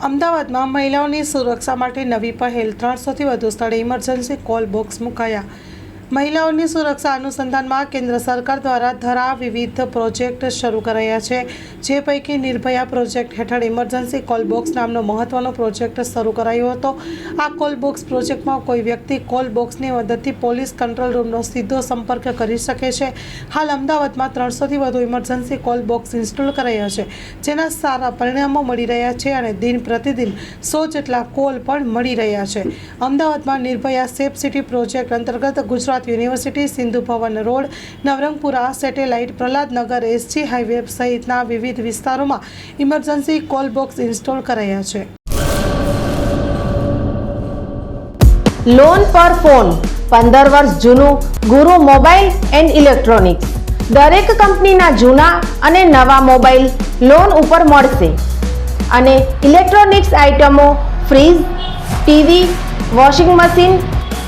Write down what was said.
અમદાવાદમાં મહિલાઓની સુરક્ષા માટે નવી પહેલ. ત્રણસોથી વધુ સ્થળે ઇમરજન્સી કોલ બોક્સ મુકાયા. મહિલાઓની સુરક્ષા અનુસંધાનમાં કેન્દ્ર સરકાર દ્વારા ધરા વિવિધ પ્રોજેક્ટ શરૂ કરાયા છે, જે પૈકી નિર્ભયા પ્રોજેક્ટ હેઠળ ઇમરજન્સી કોલ બોક્સ નામનો મહત્વનો પ્રોજેક્ટ શરૂ કરાયો હતો. આ કોલ બોક્સ પ્રોજેક્ટમાં કોઈ વ્યક્તિ કોલ બોક્સની મદદથી પોલીસ કંટ્રોલ રૂમનો સીધો સંપર્ક કરી શકે છે. હાલ અમદાવાદમાં ત્રણસોથી વધુ ઇમરજન્સી કોલ બોક્સ ઇન્સ્ટોલ કરાયા છે, જેના સારા પરિણામો મળી રહ્યા છે અને દિન પ્રતિદિન સો જેટલા કોલ પણ મળી રહ્યા છે. અમદાવાદમાં નિર્ભયા સેફ સિટી પ્રોજેક્ટ અંતર્ગત Gujarat university, Sindhu Bhavan road, Navrangpura satellite Prahladnagar SG highway સહિતના વિવિધ વિસ્તારોમાં ઇમરજન્સી કોલ બોક્સ ઇન્સ્ટોલ કરાયા છે. લોન પર ફોન, પંદર વર્ષ જૂનું, ગુરુ મોબાઈલ એન્ડ ઇલેક્ટ્રોનિક્સ. દરેક કંપનીના જૂના અને નવા મોબાઈલ લોન ઉપર મળશે. અને ઇલેક્ટ્રોનિક્સ આઇટમો, fridge, TV, washing machine